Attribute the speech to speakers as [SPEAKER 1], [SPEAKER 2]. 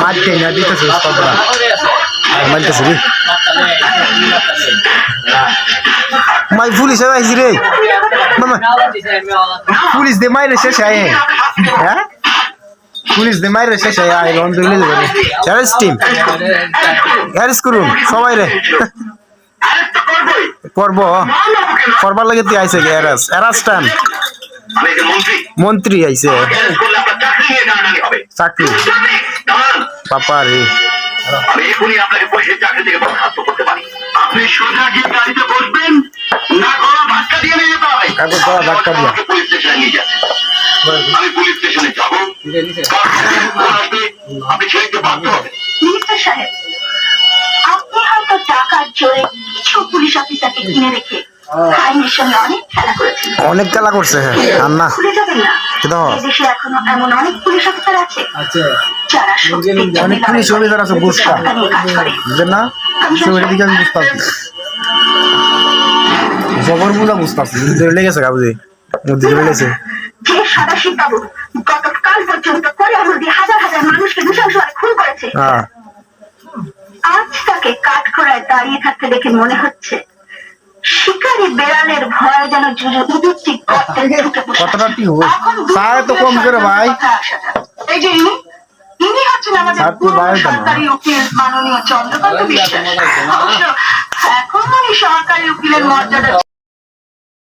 [SPEAKER 1] মারতে না দিতেছে সবরা আর মারতেছে রে মাই পুলিশ আইছি রে মামা পুলিশ দে মাইরে শেষ আয় হ্যাঁ পুলিশ দে মাইরে শেষ আয় আয় লন্ডন লিয়ে যাবে অ্যারেস্ট টিম অ্যারেস্ট করুন সবাই রে করব করবার লাগে তুই আইছে এরাস এরাস টান
[SPEAKER 2] আমি একজন মন্ত্রী
[SPEAKER 1] মন্ত্রী আইছে
[SPEAKER 2] অ্যারেস্ট করলে আপনার চাকরি। নিয়ে হবে?
[SPEAKER 1] চাকরি বাপা রে।
[SPEAKER 2] আমি এখনই আপনাকে পুলিশের চাকরি থেকে বরখাস্ত করতে পারি। আপনি সোজা গিয়ে গাড়িতে বসবেন না কোনো ধাক্কা দিয়ে নিয়ে যেতে হবে
[SPEAKER 1] কাগজ দেওয়া ধাক্কা দিয়া।
[SPEAKER 2] পুলিশ স্টেশনে নিয়ে যাচ্ছে আমি পুলিশ স্টেশনে যাব। আপনি ছেড়ে বাধ্য হবেন।
[SPEAKER 3] মিনিস্টার সাহেব আপনি হয়তো টাকার জোরে কিছু পুলিশ অফিসারকে কিনে রেখে আইনের সঙ্গে অনেক খেলা করেছেন।
[SPEAKER 1] অনেক খেলা করছে হ্যাঁ। আর না।
[SPEAKER 3] ভুলে যাবেন না
[SPEAKER 1] কিন্তু
[SPEAKER 3] দেশে এখনও এমন অনেক পুলিশ অফিসার আছে
[SPEAKER 4] আচ্ছা।
[SPEAKER 3] যারা
[SPEAKER 1] অনেক পুলিশ অফিসার আছে বুঝতা
[SPEAKER 3] সরকার নিয়ে কাজ করে।
[SPEAKER 1] বুঝলেন না? সেটা আমি বুঝতে পারছি। জবর বুঝা বুঝতে পারছি ধরে লেগেছে কাবুজি ধরে লেগেছে।
[SPEAKER 3] যে সদাশিব বাবু গতকাল পর্যন্ত মধ্যে হাজার হাজার মানুষকে নৃশংসভাবে খুন করেছে।
[SPEAKER 1] হ্যাঁ।
[SPEAKER 3] আজ তাকে কাঠ দাঁড়িয়ে থাকতে দেখে মনে হচ্ছে শিকারী বেড়ালের ভয়
[SPEAKER 1] কতটা কি হবে?
[SPEAKER 3] এখন
[SPEAKER 1] তো কম করে ভাই।
[SPEAKER 3] এই যে ইনি হচ্ছেন আমাদের। সরকারি উকিল মাননীয় চন্দ্রকান্ত বিশ্বাস। অবশ্য এখন উনি সরকারি উকিলের মর্যাদা